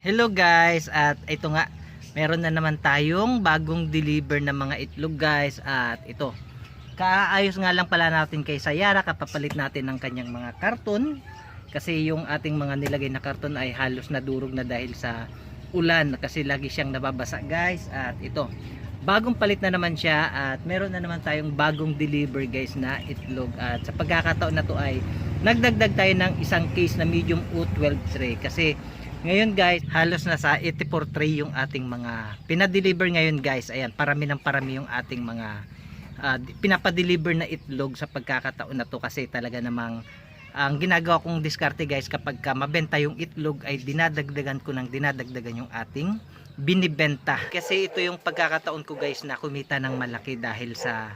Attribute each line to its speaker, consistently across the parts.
Speaker 1: Hello guys. At ito nga meron na naman tayong bagong deliver na mga itlog guys. At ito kaayos nga lang pala natin kay Sayara. Kapapalit natin ng kanyang mga karton. Kasi yung ating mga nilagay na karton ay halos nadurog na dahil sa ulan. Kasi lagi siyang nababasa guys. At ito bagong palit na naman siya. At meron na naman tayong bagong deliver guys na itlog. At sa pagkakataon na to ay nagdagdag tayo ng isang case na medium U12 tray. Kasi ngayon guys, halos nasa 84 tray yung ating mga pinadeliver ngayon guys. Ayan, parami ng parami yung ating mga uh, pinapadeliver na itlog sa pagkakataon na to kasi talaga namang ang ginagawa kong diskarte guys kapag ka mabenta yung itlog ay dinadagdagan ko ng dinadagdagan yung ating binibenta. Kasi ito yung pagkakataon ko guys na kumita ng malaki dahil sa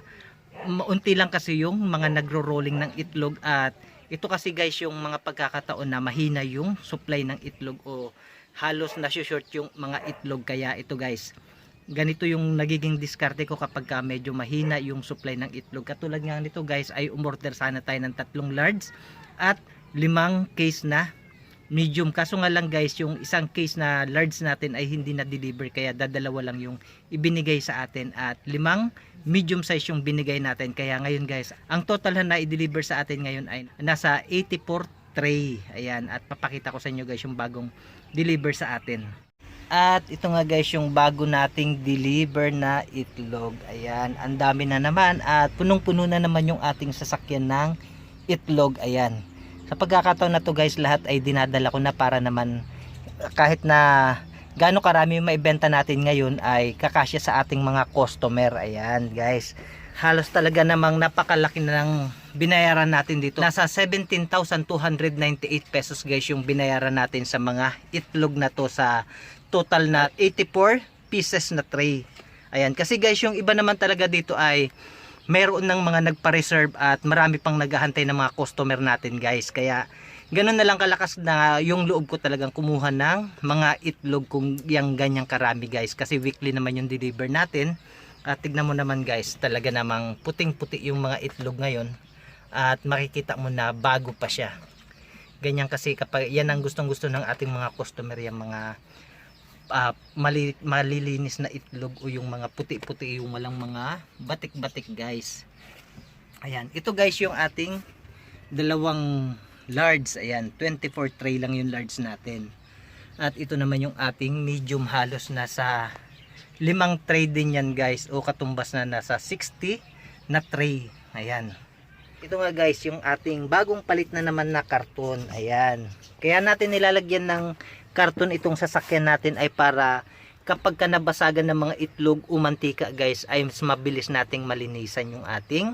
Speaker 1: unti lang kasi yung mga nagro-rolling ng itlog at ito kasi guys yung mga pagkakataon na mahina yung supply ng itlog o halos na-short yung mga itlog. Kaya ito guys ganito yung nagiging diskarte ko kapag ka medyo mahina yung supply ng itlog. Katulad nga nito guys ay umorder sana tayo ng tatlong large at limang case na medium. Kaso nga lang guys yung isang case na large natin ay hindi na deliver kaya dadalawa lang yung ibinigay sa atin. At limang medium size yung binigay natin. Kaya ngayon guys ang total na i-deliver sa atin ngayon ay nasa 84 tray. Ayan at papakita ko sa inyo guys yung bagong deliver sa atin. At ito nga guys yung bago nating deliver na itlog. Ayan ang dami na naman. At punong puno na naman yung ating sasakyan ng itlog. Ayan sa pagkakataon na to guys lahat ay dinadala ko na para naman kahit na gaano karami yung maibenta natin ngayon ay kakasya sa ating mga customer. Ayan guys. Halos talaga namang napakalaki na ng binayaran natin dito. Nasa 17,298 pesos guys yung binayaran natin sa mga itlog na to sa total na 84 pieces na tray. Ayan kasi guys yung iba naman talaga dito ay meron ng mga nagpa-reserve at marami pang naghahantay ng mga customer natin guys. Kaya ganun na lang kalakas na yung loob ko talagang kumuha ng mga itlog kung yung ganyang karami guys. Kasi weekly naman yung deliver natin. At tignan mo naman guys talaga namang puting puti yung mga itlog ngayon. At makikita mo na bago pa siya. Ganyan kasi kapag yan ang gustong gusto ng ating mga customer yung mga uh, mali, malilinis na itlog o yung mga puti-puti yung walang mga batik-batik guys. Ayan. Ito guys yung ating dalawang large ayan. 24 tray lang yung large natin. At ito naman yung ating medium halos nasa limang tray din yan guys o katumbas na nasa 60 na tray. Ayan. Ito nga guys yung ating bagong palit na naman na karton. Ayan. Kaya natin nilalagyan ng karton itong sasakyan natin ay para kapag ka nabasagan ng mga itlog o mantika guys ay mas mabilis nating malinisan yung ating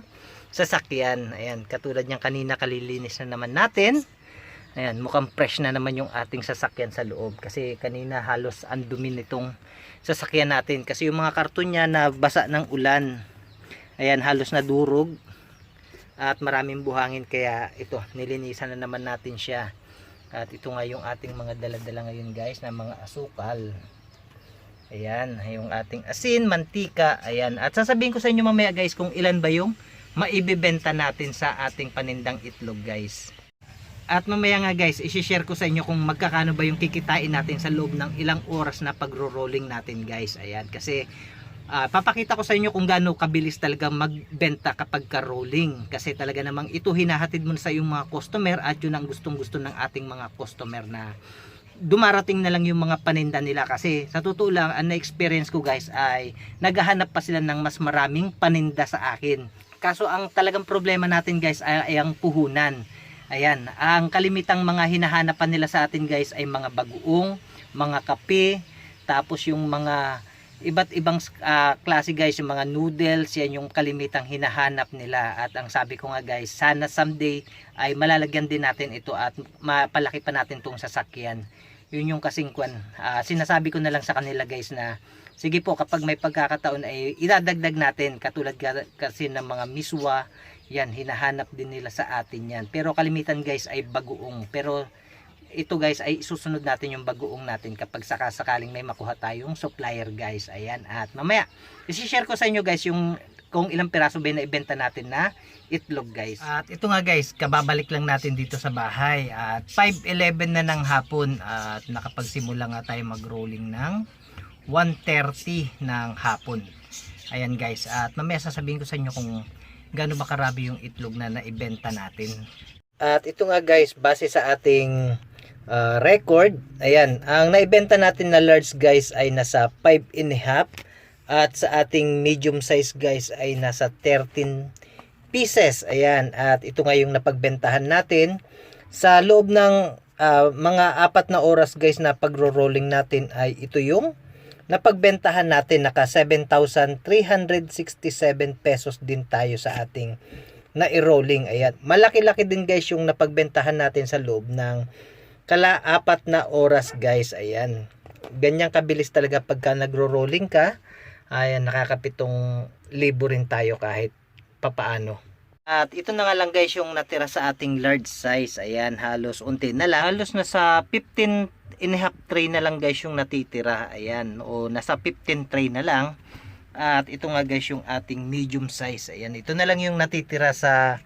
Speaker 1: sasakyan. Ayan, katulad niyang kanina kalilinis na naman natin. Ayan, mukhang fresh na naman yung ating sasakyan sa loob kasi kanina halos andumi nitong sasakyan natin kasi yung mga karton niya na basa ng ulan. Ayan, halos na durog at maraming buhangin kaya ito, nilinisan na naman natin siya. At ito nga yung ating mga daladala ngayon guys na mga asukal. Ayan, yung ating asin, mantika, ayan. At sasabihin ko sa inyo mamaya guys kung ilan ba yung maibibenta natin sa ating panindang itlog guys. At mamaya nga guys, isi-share ko sa inyo kung magkakano ba yung kikitain natin sa loob ng ilang oras na pagro-rolling natin guys. Ayan, kasi uh, papakita ko sa inyo kung gaano kabilis talaga magbenta kapag ka-rolling. Kasi talaga namang ito hinahatid mo sa iyong mga customer at yun ang gustong gusto ng ating mga customer na dumarating na lang yung mga paninda nila. Kasi sa totoo lang ang na-experience ko guys ay naghahanap pa sila ng mas maraming paninda sa akin. Kaso ang talagang problema natin guys ay, ay ang puhunan. Ayan ang kalimitang mga hinahanapan nila sa atin guys ay mga bagoong mga kape tapos yung mga iba't ibang uh, klase guys yung mga noodles yan yung kalimitang hinahanap nila. At ang sabi ko nga guys sana someday ay malalagyan din natin ito at mapalaki pa natin tong sasakyan. Yun yung kasing kwan. Uh, sinasabi ko na lang sa kanila guys na sige po kapag may pagkakataon ay idadagdag natin katulad kasi ng mga miswa yan hinahanap din nila sa atin yan. Pero kalimitan guys ay bagoong. Pero ito guys ay susunod natin yung bagoong natin kapag sakasakaling may makuha tayong supplier guys ayan at mamaya isi-share ko sa inyo guys yung kung ilang piraso ba yung naibenta natin na itlog guys. At ito nga guys, kababalik lang natin dito sa bahay. At 5.11 na ng hapon at nakapagsimula nga tayo mag-rolling ng 1.30 ng hapon. Ayan guys, at mamaya sasabihin ko sa inyo kung gaano ba karami yung itlog na naibenta natin. At ito nga guys, base sa ating uh, record, ayan, ang naibenta natin na large guys ay nasa 5 and a half at sa ating medium size guys ay nasa 13 pieces. Ayan, at ito nga yung napagbentahan natin sa loob ng ah, mga apat na oras guys na pagro-rolling natin ay ito yung napagbentahan natin naka 7,367 pesos din tayo sa ating na-rolling. Ayan, malaki-laki din guys yung napagbentahan natin sa loob ng kala apat na oras guys. Ayan, ganyan kabilis talaga pagka nagro-rolling ka ayan nakakapitong libo rin tayo kahit papaano. At ito na nga lang guys yung natira sa ating large size. Ayan, halos unti na lang. Halos nasa 15 and a half tray na lang guys yung natitira. Ayan, o nasa 15 tray na lang. At ito nga guys yung ating medium size. Ayan, ito na lang yung natitira sa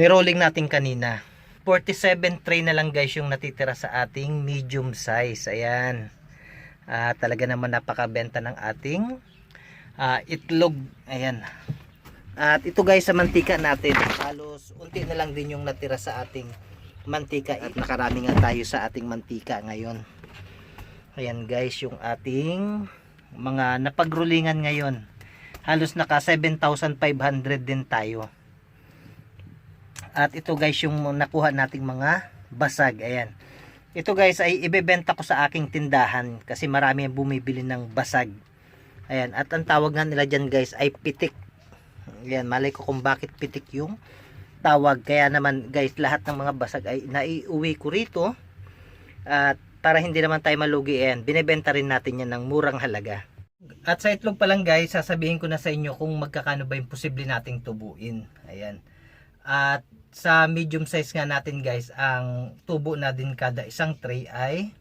Speaker 1: nirolling natin kanina. 47 tray na lang guys yung natitira sa ating medium size. Ayan. At talaga naman napakabenta ng ating ah, itlog. Ayan. At ito guys sa mantika natin, halos unti na lang din yung natira sa ating mantika at nakarami nga tayo sa ating mantika ngayon. Ayan guys yung ating mga napagrulingan ngayon. Halos naka 7,500 din tayo. At ito guys yung nakuha nating mga basag. Ayan. Ito guys ay ibebenta ko sa aking tindahan kasi marami ang bumibili ng basag. Ayan, at ang tawag nga nila dyan guys ay pitik. Ayan, malay ko kung bakit pitik yung tawag. Kaya naman guys, lahat ng mga basag ay naiuwi ko rito. At para hindi naman tayo malugi yan, binebenta rin natin yan ng murang halaga. At sa itlog pa lang guys, sasabihin ko na sa inyo kung magkakano ba yung posible nating tubuin. Ayan. At sa medium size nga natin guys, ang tubo na din kada isang tray ay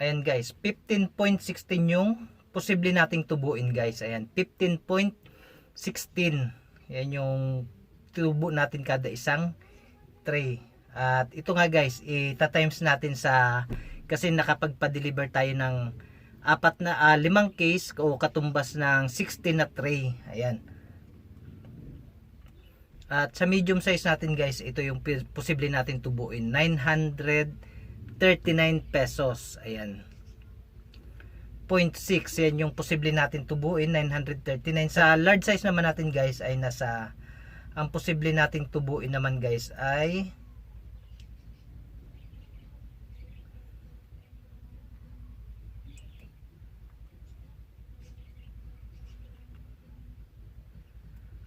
Speaker 1: Ayan guys, 15.16 yung posible nating tubuin guys. Ayan, 15.16. Ayan yung tubo natin kada isang tray. At ito nga guys, ita-times natin sa kasi nakapagpa-deliver tayo ng apat na ah, limang case o katumbas ng 16 na tray. Ayan. At sa medium size natin guys, ito yung posible natin tubuin. 939 pesos. Ayan. 0.6 yan yung posible natin tubuin 939 sa large size naman natin guys ay nasa ang posible nating tubuin naman guys ay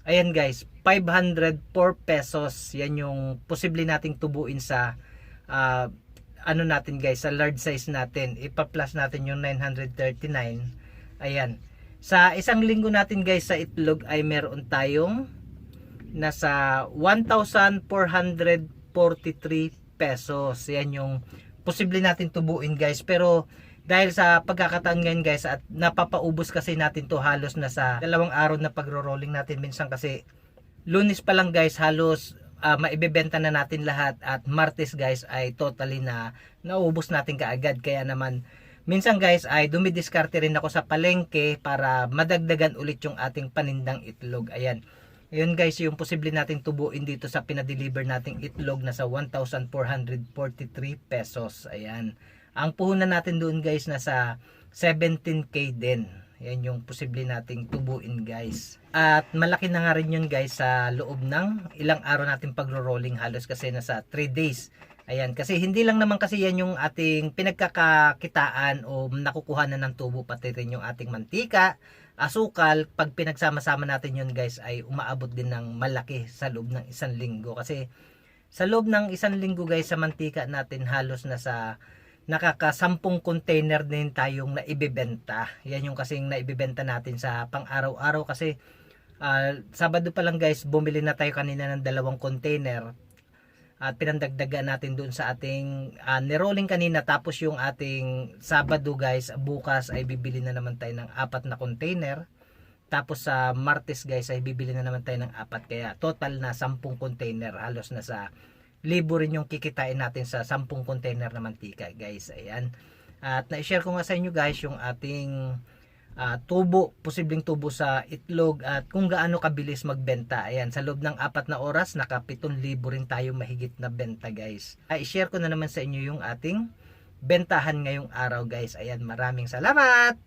Speaker 1: Ayan guys, 504 pesos. Yan yung posible nating tubuin sa ah, ano natin guys, sa large size natin. Ipa-plus natin yung 939. Ayan. Sa isang linggo natin guys sa itlog ay meron tayong nasa 1,443 pesos. Yan yung posible natin tubuin guys. Pero dahil sa pagkakataon ngayon guys at napapaubos kasi natin to halos na sa dalawang araw na pagro-rolling natin minsan kasi lunis pa lang guys halos ah, maibebenta na natin lahat at martes guys ay totally na naubos natin kaagad. Kaya naman minsan guys ay dumidiskarte rin ako sa palengke para madagdagan ulit yung ating panindang itlog. Ayan. Yun guys yung posible nating tubuin dito sa pinadeliver nating itlog na sa 1,443 pesos. Ayan ang puhunan natin doon guys nasa 17k din. Yan yung posible nating tubuin guys. At malaki na nga rin yun guys sa loob ng ilang araw natin pagro-rolling halos kasi nasa 3 days. Ayan, kasi hindi lang naman kasi yan yung ating pinagkakakitaan o nakukuha na ng tubo pati rin yung ating mantika, asukal. Pag pinagsama-sama natin yun guys ay umaabot din ng malaki sa loob ng isang linggo. Kasi sa loob ng isang linggo guys sa mantika natin halos nasa nakakasampung container din tayong naibebenta. Yan yung kasing naibebenta natin sa pang-araw-araw kasi ah, Sabado pa lang guys, bumili na tayo kanina ng dalawang container. at pinandagdagan natin doon sa ating uh, nirolling kanina tapos yung ating Sabado guys bukas ay bibili na naman tayo ng apat na container tapos sa Martes guys ay bibili na naman tayo ng apat kaya total na 10 container halos na sa libo rin yung kikitain natin sa 10 container na mantika guys ayan at na-share ko nga sa inyo guys yung ating ah, tubo, posibleng tubo sa itlog at kung gaano kabilis magbenta. Ayan, sa loob ng apat na oras, naka 7,000 rin tayo mahigit na benta guys. Ay, share ko na naman sa inyo yung ating bentahan ngayong araw guys. Ayan, maraming salamat!